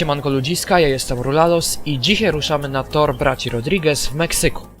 Siemanko ludziska, ja jestem Rulalos i dzisiaj ruszamy na tor braci Rodriguez w Meksyku.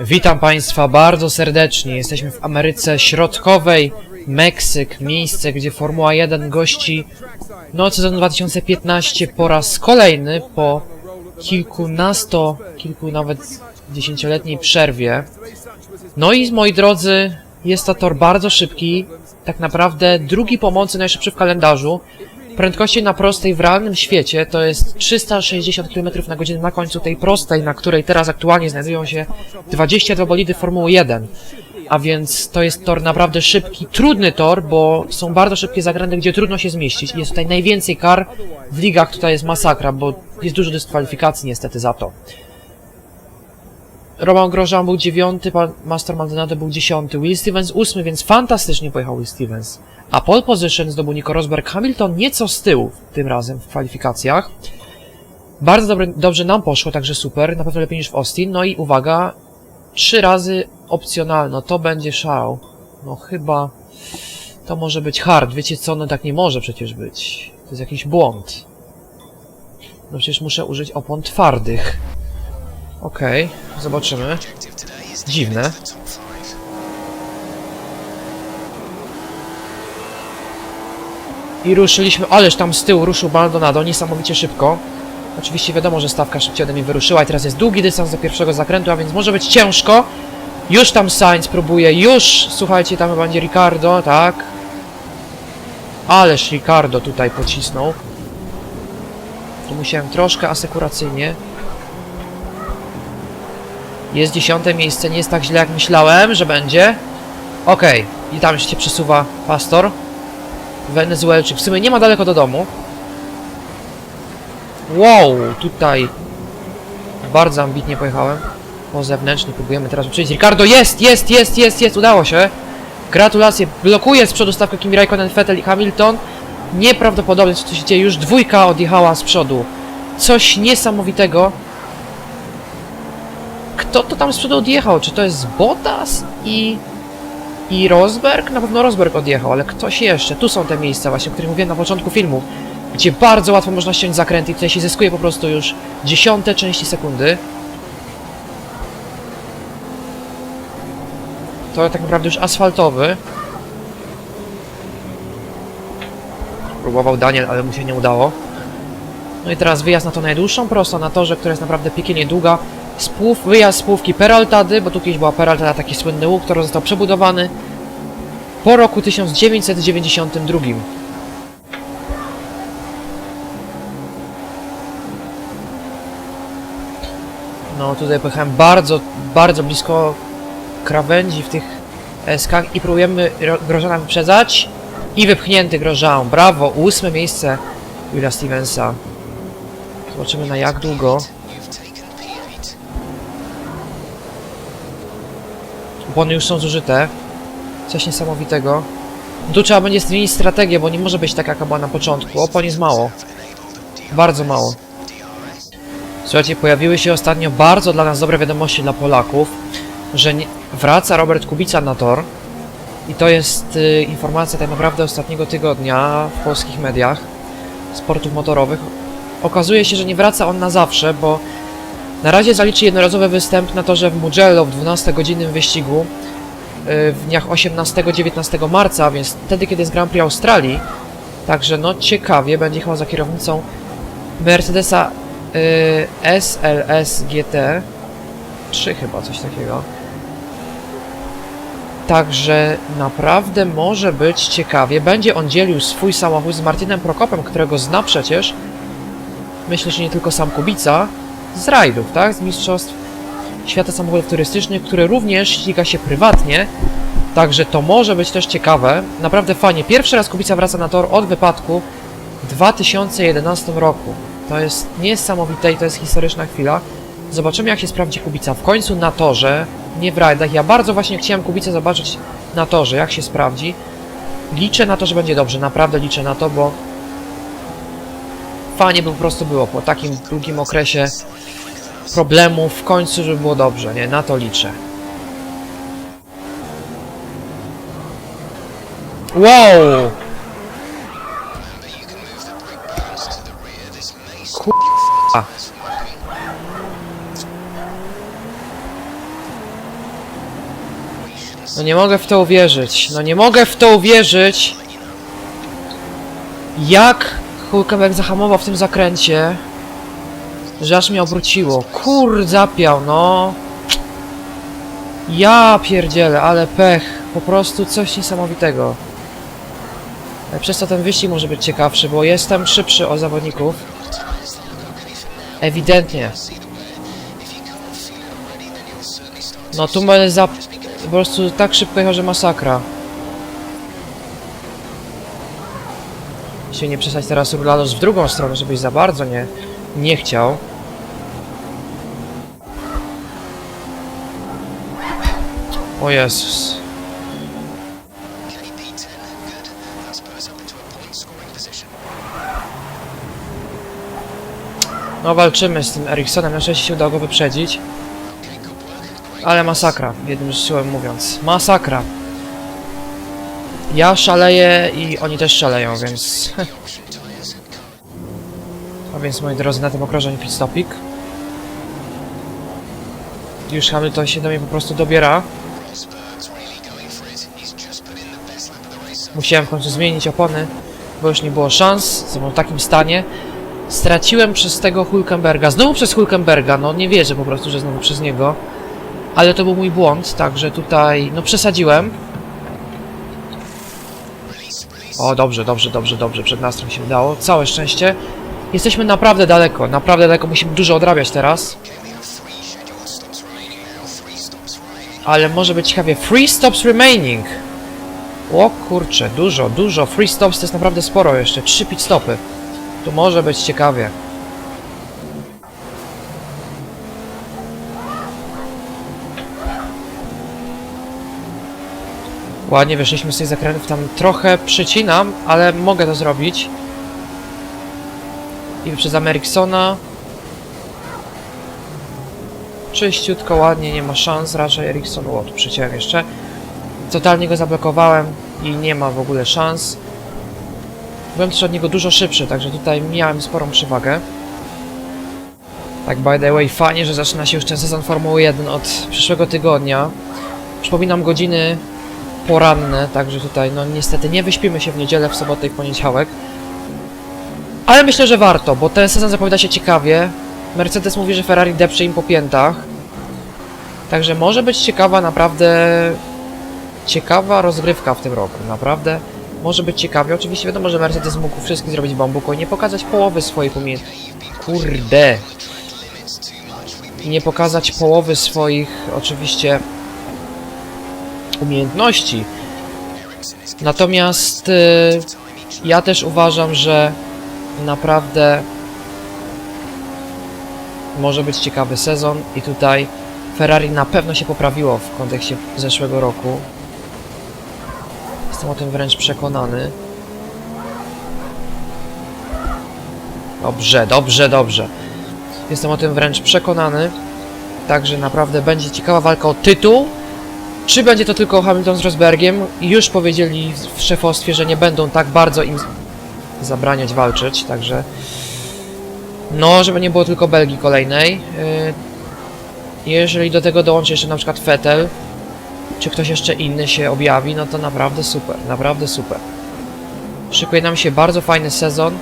Witam Państwa bardzo serdecznie. Jesteśmy w Ameryce Środkowej, Meksyk, miejsce, gdzie Formuła 1 gości no sezon 2015 po raz kolejny po kilkunasto, kilku nawet dziesięcioletniej przerwie. No i moi drodzy, jest to tor bardzo szybki, tak naprawdę drugi pomocy najszybszy w kalendarzu. Prędkości na prostej w realnym świecie to jest 360 km na godzinę na końcu tej prostej, na której teraz aktualnie znajdują się 22 bolidy Formuły 1. A więc to jest tor naprawdę szybki, trudny tor, bo są bardzo szybkie zakręty, gdzie trudno się zmieścić. Jest tutaj najwięcej kar, w ligach tutaj jest masakra, bo jest dużo dyskwalifikacji niestety za to. Roman Grosjean był dziewiąty, Master Maldonado był dziesiąty, Will Stevens ósmy, więc fantastycznie pojechał Will Stevens. A pole position zdobył Nico Rosberg, Hamilton nieco z tyłu tym razem w kwalifikacjach. Bardzo dobre, dobrze nam poszło, także super, na pewno lepiej niż w Austin. No i uwaga, trzy razy opcjonalno, to będzie szał. No chyba to może być hard, wiecie co, no tak nie może przecież być. To jest jakiś błąd. No przecież muszę użyć opon twardych. Okej, zobaczymy. Is to Dziwne. I ruszyliśmy, ależ tam z tyłu ruszył Maldonado niesamowicie szybko. Oczywiście wiadomo, że stawka szybciej ode mnie wyruszyła i teraz jest długi dystans do pierwszego zakrętu, a więc może być ciężko. Już tam Sainz próbuje, już, słuchajcie, tam będzie Ricardo, tak. Ależ Ricardo tutaj pocisnął. Tu musiałem troszkę asekuracyjnie. Jest dziesiąte miejsce, nie jest tak źle jak myślałem, że będzie. Okej, i tam się przesuwa Pastor. Wenezuelczyk. W sumie nie ma daleko do domu. Wow, tutaj bardzo ambitnie pojechałem. Po zewnętrzny próbujemy teraz uczynić. Ricardo, jest, jest, jest, jest, jest, udało się. Gratulacje. Blokuje z przodu stawkę Kimi Raikkonen, Vettel i Hamilton. Nieprawdopodobne, co się dzieje. Już dwójka odjechała z przodu. Coś niesamowitego. Kto to tam z przodu odjechał? Czy to jest Bottas i i Rosberg? Na pewno Rosberg odjechał, ale ktoś jeszcze. Tu są te miejsca właśnie, o których mówiłem na początku filmu, gdzie bardzo łatwo można ściąć zakręty i tutaj się zyskuje po prostu już dziesiąte części sekundy. To tak naprawdę już asfaltowy. Próbował Daniel, ale mu się nie udało. No i teraz wyjazd na to najdłuższą prostą na torze, która jest naprawdę piekielnie długa. Spłów, wyjazd z Płówki Peraltady, bo tu kiedyś była Peraltada, taki słynny łuk, który został przebudowany po roku 1992. No tutaj pojechałem bardzo, bardzo blisko krawędzi w tych eskach i próbujemy Ro- Grożana wyprzedzać i wypchnięty Grożan. Brawo, ósme miejsce Willa Stevensa. Zobaczymy na jak długo. Opony już są zużyte. Coś niesamowitego. Tu trzeba będzie zmienić strategię, bo nie może być taka, jaka była na początku. Opon jest mało. Bardzo mało. Słuchajcie, pojawiły się ostatnio bardzo dla nas dobre wiadomości dla Polaków, że nie, wraca Robert Kubica na tor. I to jest y, informacja tak naprawdę ostatniego tygodnia w polskich mediach sportów motorowych. Okazuje się, że nie wraca on na zawsze, bo na razie zaliczy jednorazowy występ na torze w Mugello w 12-godzinnym wyścigu y, w dniach 18-19 marca, więc wtedy, kiedy jest Grand Prix Australii. Także no ciekawie, będzie chyba za kierownicą Mercedesa y, SLS GT 3 chyba, coś takiego. Także naprawdę może być ciekawie. Będzie on dzielił swój samochód z Martinem Prokopem, którego zna przecież. Myślę, że nie tylko sam Kubica. Z rajdów, tak? Z mistrzostw świata samochodów turystycznych, który również ściga się prywatnie. Także to może być też ciekawe. Naprawdę fajnie. Pierwszy raz Kubica wraca na tor od wypadku w 2011 roku. To jest niesamowite i to jest historyczna chwila. Zobaczymy jak się sprawdzi Kubica w końcu na torze, nie w rajdach. Ja bardzo właśnie chciałem Kubicę zobaczyć na torze, jak się sprawdzi. Liczę na to, że będzie dobrze, naprawdę liczę na to, bo fajnie by po prostu było po takim długim okresie problemów w końcu, żeby było dobrze, nie? Na to liczę. Wow! Kurwa. No nie mogę w to uwierzyć. No nie mogę w to uwierzyć. Jak Hulkenberg zahamował w tym zakręcie, że aż mnie obróciło. Kur zapiał, no. Ja pierdzielę, ale pech. Po prostu coś niesamowitego. Ale Przez to ten wyścig może być ciekawszy, bo jestem szybszy o zawodników. Ewidentnie. No tu będę za... Po prostu tak szybko jechał, że masakra. Się nie przestać teraz Rulados w drugą stronę, żebyś za bardzo nie, nie chciał. Scoring position. No walczymy z tym Eriksonem, na szczęście się udało go wyprzedzić. Ale masakra, jednym słowem mówiąc. Masakra. Ja szaleję i oni też szaleją, więc... A więc moi drodzy, na tym okrążeniu pit stopik. Już Hamilton się do mnie po prostu dobiera. Musiałem w końcu zmienić opony, bo już nie było szans. Są w takim stanie. Straciłem przez tego Hulkenberga. Znowu przez Hulkenberga. No nie wierzę po prostu, że znowu przez niego. Ale to był mój błąd, także tutaj no przesadziłem. O, dobrze, dobrze, dobrze, dobrze. Przed nastrom się udało. Całe szczęście. Jesteśmy naprawdę daleko, naprawdę daleko. Musimy dużo odrabiać teraz. Three. Three. Ale może być ciekawie. Free stops remaining. O kurczę, dużo, dużo. Free stops to jest naprawdę sporo jeszcze. Trzy pit stopy. Tu może być ciekawie. Ładnie wyszliśmy z tych zakrętów. Tam trochę przycinam, ale mogę to zrobić. I wyprzedzamy Eriksona. Czyściutko, ładnie, nie ma szans, raczej Erikson, o, tu przyciąłem jeszcze. Totalnie go zablokowałem i nie ma w ogóle szans. Byłem też od niego dużo szybszy, także tutaj miałem sporą przewagę. Tak, by the way, fajnie, że zaczyna się już ten sezon Formuły 1 od przyszłego tygodnia. Przypominam godziny poranne, także tutaj, no niestety nie wyśpimy się w niedzielę, w sobotę i w poniedziałek. Ale myślę, że warto, bo ten sezon zapowiada się ciekawie. Mercedes mówi, że Ferrari depcze im po piętach. Także może być ciekawa, naprawdę ciekawa rozgrywka w tym roku, naprawdę. Może być ciekawie. Oczywiście wiadomo, że Mercedes mógł wszystkim zrobić bambuko i nie pokazać połowy swoich umiejętności. Kurde! I nie pokazać połowy swoich, oczywiście, umiejętności. Natomiast y, ja też uważam, że naprawdę może być ciekawy sezon i tutaj Ferrari na pewno się poprawiło w kontekście zeszłego roku. Jestem o tym wręcz przekonany. Dobrze, dobrze, dobrze. Jestem o tym wręcz przekonany. Także naprawdę będzie ciekawa walka o tytuł. Czy będzie to tylko Hamilton z Rosbergiem? Już powiedzieli w szefostwie, że nie będą tak bardzo im zabraniać walczyć, także... No, żeby nie było tylko Belgii kolejnej. Yy, Jeżeli do tego dołączy jeszcze na przykład Vettel, czy ktoś jeszcze inny się objawi, no to naprawdę super, naprawdę super. Szykuje nam się bardzo fajny sezon.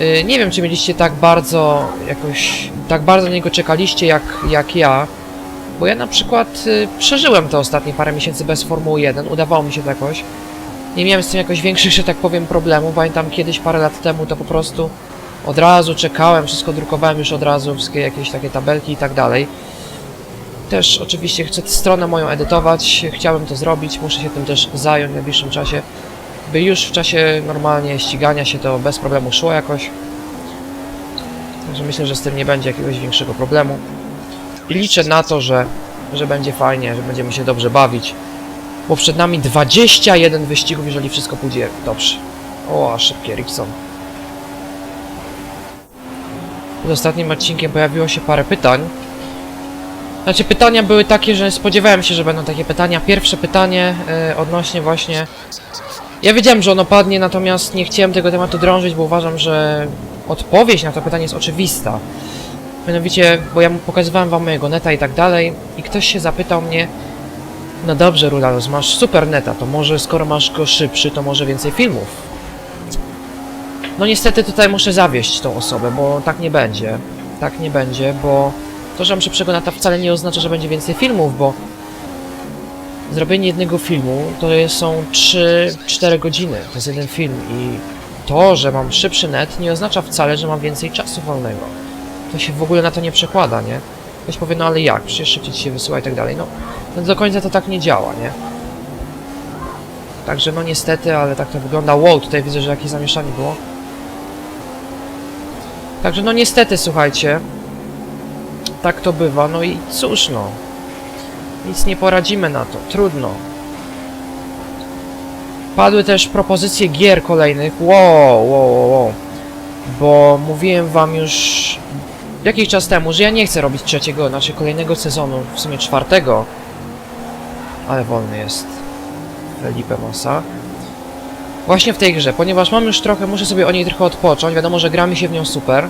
Yy, Nie wiem, czy mieliście tak bardzo jakoś, tak bardzo na niego czekaliście jak, jak ja. Bo ja na przykład y, przeżyłem te ostatnie parę miesięcy bez Formuły 1, udawało mi się to jakoś. Nie miałem z tym jakoś większych, że tak powiem, problemów. Pamiętam kiedyś, parę lat temu, to po prostu od razu czekałem, wszystko drukowałem już od razu, wszystkie jakieś takie tabelki i tak dalej. Też oczywiście chcę stronę moją edytować, chciałem to zrobić, muszę się tym też zająć w najbliższym czasie, by już w czasie normalnie ścigania się to bez problemu szło jakoś. Także myślę, że z tym nie będzie jakiegoś większego problemu. I liczę na to, że, że będzie fajnie, że będziemy się dobrze bawić. Bo przed nami 21 wyścigów, jeżeli wszystko pójdzie dobrze. O, a szybki Ericsson. Pod ostatnim odcinkiem pojawiło się parę pytań. Znaczy, pytania były takie, że spodziewałem się, że będą takie pytania. Pierwsze pytanie e, odnośnie właśnie... Ja wiedziałem, że ono padnie, natomiast nie chciałem tego tematu drążyć, bo uważam, że odpowiedź na to pytanie jest oczywista. Mianowicie, bo ja mu pokazywałem wam mojego neta i tak dalej i ktoś się zapytał mnie No dobrze, Rulalus, masz super neta, to może skoro masz go szybszy, to może więcej filmów. No niestety tutaj muszę zawieść tą osobę, bo tak nie będzie. Tak nie będzie, bo to, że mam neta wcale nie oznacza, że będzie więcej filmów, bo zrobienie jednego filmu to są 3-4 godziny, to jest jeden film i to, że mam szybszy net nie oznacza wcale, że mam więcej czasu wolnego to się w ogóle na to nie przekłada, nie? Ktoś powie, no ale jak? Przecież szybciej ci się wysyła i tak dalej. No, no do końca to tak nie działa, nie? Także no niestety, ale tak to wygląda. Wow, tutaj widzę, że jakieś zamieszanie było. Także no niestety, słuchajcie. Tak to bywa, no i cóż no. Nic nie poradzimy na to, trudno. Padły też propozycje gier kolejnych. Wow, wow, wow, wow. Bo mówiłem wam już jakiś czas temu, że ja nie chcę robić trzeciego, znaczy kolejnego sezonu, w sumie czwartego. Ale wolny jest Felipe Massa. Właśnie w tej grze, ponieważ mam już trochę, muszę sobie o niej trochę odpocząć, wiadomo, że gramy się w nią super,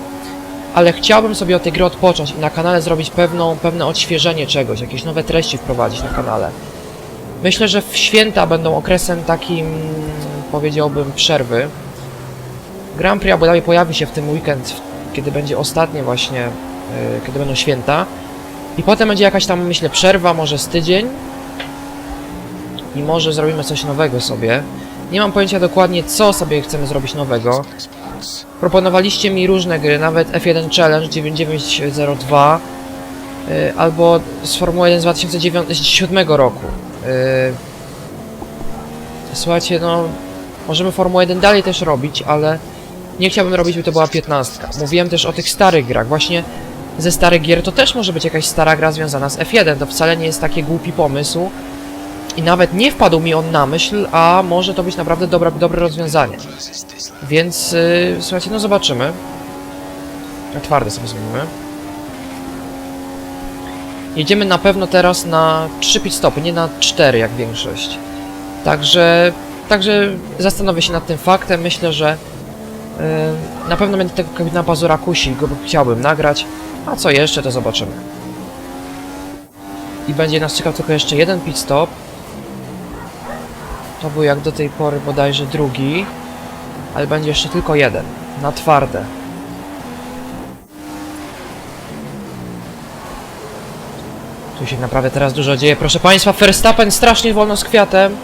ale chciałbym sobie od tej gry odpocząć i na kanale zrobić pewną, pewne odświeżenie czegoś, jakieś nowe treści wprowadzić na kanale. Myślę, że w święta będą okresem takim, powiedziałbym, przerwy. Grand Prix Abu Dhabi pojawi się w tym weekend, kiedy będzie ostatnie właśnie, yy, kiedy będą święta. I potem będzie jakaś tam, myślę, przerwa, może z tydzień. I może zrobimy coś nowego sobie. Nie mam pojęcia dokładnie, co sobie chcemy zrobić nowego. Proponowaliście mi różne gry, nawet F1 Challenge 9902 yy, albo z Formuły 1 z 2007 roku. Yy, słuchajcie, no możemy Formułę 1 dalej też robić, ale nie chciałbym robić, by to była 15. Mówiłem też o tych starych grach. Właśnie ze starych gier to też może być jakaś stara gra związana z F1. To wcale nie jest taki głupi pomysł. I nawet nie wpadł mi on na myśl, a może to być naprawdę dobra, dobre rozwiązanie. Więc yy, słuchajcie, no zobaczymy. Twarde sobie zmienimy. Jedziemy na pewno teraz na 3 pit stopy, nie na 4 jak większość. Także, także zastanowię się nad tym faktem. Myślę, że yy, na pewno będę tego kapitana Pazura kusił, go chciałbym nagrać. A co jeszcze, to zobaczymy. I będzie nas czekał tylko jeszcze jeden pit stop. To był jak do tej pory bodajże drugi. Ale będzie jeszcze tylko jeden. Na twarde. Tu się naprawdę teraz dużo dzieje. Proszę Państwa, Verstappen strasznie wolno z kwiatem.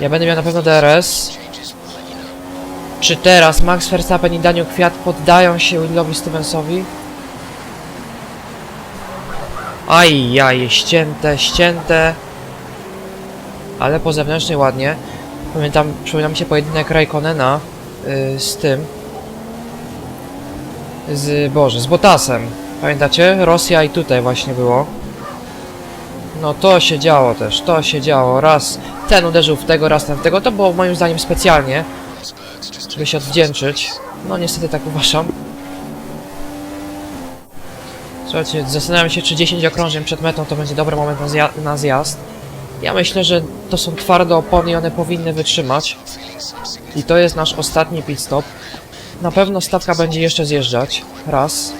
Ja będę miał na pewno DRS. Czy teraz Max Verstappen i Daniel Kwiat poddają się Willowi Stevensowi? Aj, jaj, ścięte, ścięte. Ale po zewnętrznej ładnie. Pamiętam, przypomina mi się pojedynek Raikkonena yy, z tym. Z, Boże, z Botasem. Pamiętacie? Rosja i tutaj właśnie było. No to się działo też, to się działo. Raz ten uderzył w tego, raz ten w tego. To było moim zdaniem specjalnie, żeby się odwdzięczyć. No niestety tak uważam. Słuchajcie, zastanawiam się, czy 10 okrążeń przed metą to będzie dobry moment na, na zjazd. Ja myślę, że to są twarde opony i one powinny wytrzymać. I to jest nasz ostatni pit stop. Na pewno stawka będzie jeszcze zjeżdżać. Raz.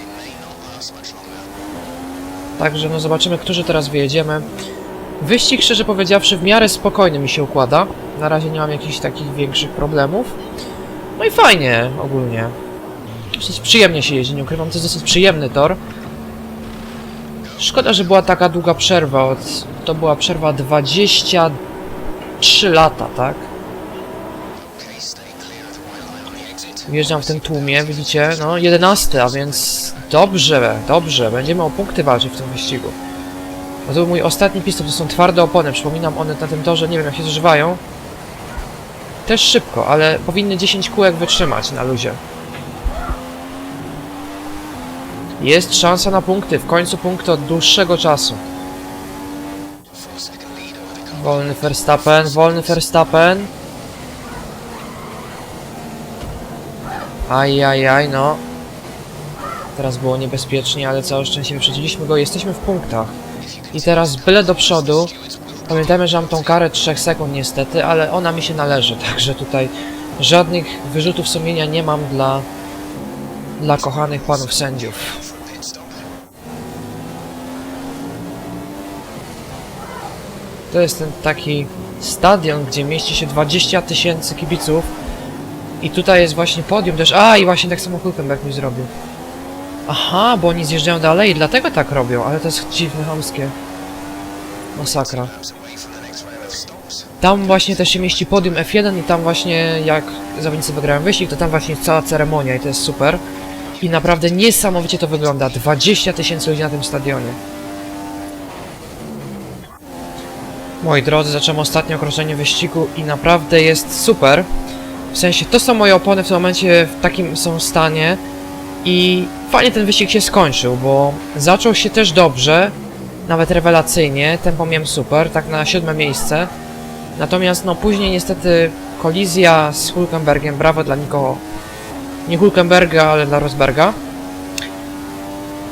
Także no zobaczymy, którzy teraz wyjedziemy. Wyścig, szczerze powiedziawszy, w miarę spokojny mi się układa. Na razie nie mam jakichś takich większych problemów. No i fajnie ogólnie. Dosyć przyjemnie się jeździ, nie ukrywam, to jest dosyć przyjemny tor. Szkoda, że była taka długa przerwa. To była przerwa 23 lata, tak? Wjeżdżam w tym tłumie, widzicie? No, 11, a więc dobrze, dobrze. Będziemy o punkty walczyć w tym wyścigu. No to był mój ostatni pistop, to są twarde opony. Przypominam, one na tym torze, nie wiem jak się zużywają. Też szybko, ale powinny 10 kółek wytrzymać na luzie. Jest szansa na punkty, w końcu punkty od dłuższego czasu. Wolny Verstappen, wolny Verstappen. Ajajaj, no. Teraz było niebezpiecznie, ale całe szczęście wyprzedziliśmy go. Jesteśmy w punktach. I teraz byle do przodu. Pamiętajmy, że mam tą karę 3 sekund niestety, ale ona mi się należy, także tutaj żadnych wyrzutów sumienia nie mam dla, dla kochanych panów sędziów. To jest ten taki stadion, gdzie mieści się 20 tysięcy kibiców. I tutaj jest właśnie podium też. A, i właśnie tak samo Hulkenberg mi zrobił. Aha, bo oni zjeżdżają dalej, dlatego tak robią, ale to jest dziwne, chamskie. Masakra. Tam właśnie też się mieści podium F1 i tam właśnie jak zawodnicy wygrają wyścig, to tam właśnie jest cała ceremonia i to jest super. I naprawdę niesamowicie to wygląda. 20 tysięcy ludzi na tym stadionie. Moi drodzy, zacząłem ostatnie okrążenie wyścigu i naprawdę jest super. W sensie, to są moje opony w tym momencie w takim są stanie i fajnie ten wyścig się skończył, bo zaczął się też dobrze, nawet rewelacyjnie, tempo miałem super, tak na siódme miejsce. Natomiast no później niestety kolizja z Hulkenbergiem, brawo dla nikogo, nie Hulkenberga, ale dla Rosberga,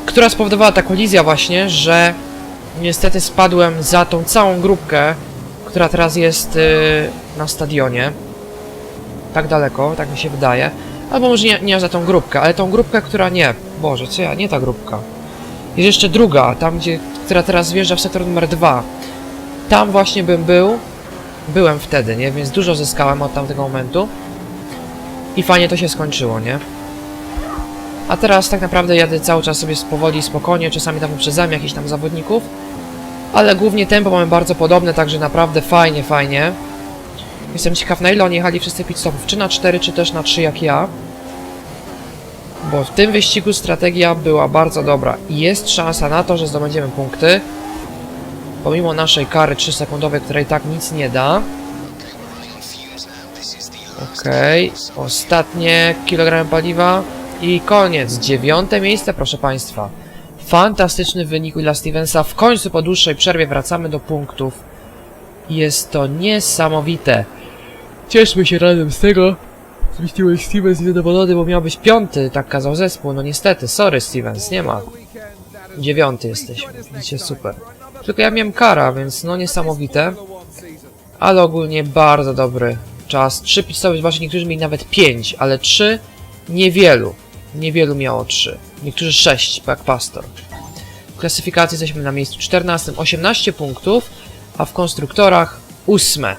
która spowodowała ta kolizja właśnie, że niestety spadłem za tą całą grupkę, która teraz jest yy, na stadionie. Tak daleko, tak mi się wydaje. Albo może nie, nie za tą grupkę, ale tą grupkę, która nie. Boże, co ja, nie ta grupka. Jest jeszcze druga, tam gdzie, która teraz wjeżdża w sektor numer dwa. Tam właśnie bym był. Byłem wtedy, nie? Więc dużo zyskałem od tamtego momentu. I fajnie to się skończyło, nie? A teraz tak naprawdę jadę cały czas sobie powoli, spokojnie, czasami tam wyprzedzam jakichś tam zawodników. Ale głównie tempo mamy bardzo podobne, także naprawdę fajnie, fajnie. Jestem ciekaw na ile oni jechali wszyscy pit stopów, czy na 4, czy też na 3 jak ja. Bo w tym wyścigu strategia była bardzo dobra i jest szansa na to, że zdobędziemy punkty. Pomimo naszej kary 3 sekundowej, która i tak nic nie da. Okej, ostatnie kilogramy paliwa i koniec. Dziewiąte miejsce, proszę Państwa. Fantastyczny wynik dla Stevensa. W końcu po dłuższej przerwie wracamy do punktów. Jest to niesamowite. Cieszmy się razem z tego. Zmieściłeś Stevens zadowolony, bo miał być piąty, tak kazał zespół. No niestety, sorry Stevens, nie ma. Dziewiąty jesteśmy, widzicie, super. Tylko ja miałem kara, więc no niesamowite. Ale ogólnie bardzo dobry czas. Trzy pitstopy, zobaczcie, niektórzy mieli nawet pięć, ale trzy niewielu. Niewielu miało trzy. Niektórzy sześć, jak Pastor. W klasyfikacji jesteśmy na miejscu 14, 18 punktów, a w konstruktorach ósme.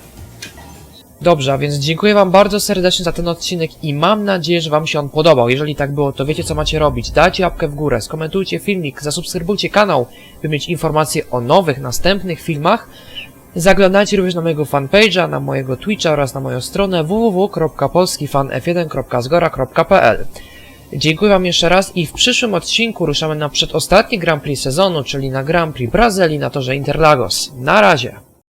Dobrze, a więc dziękuję Wam bardzo serdecznie za ten odcinek i mam nadzieję, że Wam się on podobał. Jeżeli tak było, to wiecie co macie robić. Dajcie łapkę w górę, skomentujcie filmik, zasubskrybujcie kanał, by mieć informacje o nowych, następnych filmach. Zaglądajcie również na mojego fanpage'a, na mojego Twitcha oraz na moją stronę www.polskifanf1.zgora.pl Dziękuję Wam jeszcze raz i w przyszłym odcinku ruszamy na przedostatni Grand Prix sezonu, czyli na Grand Prix Brazylii na torze Interlagos. Na razie!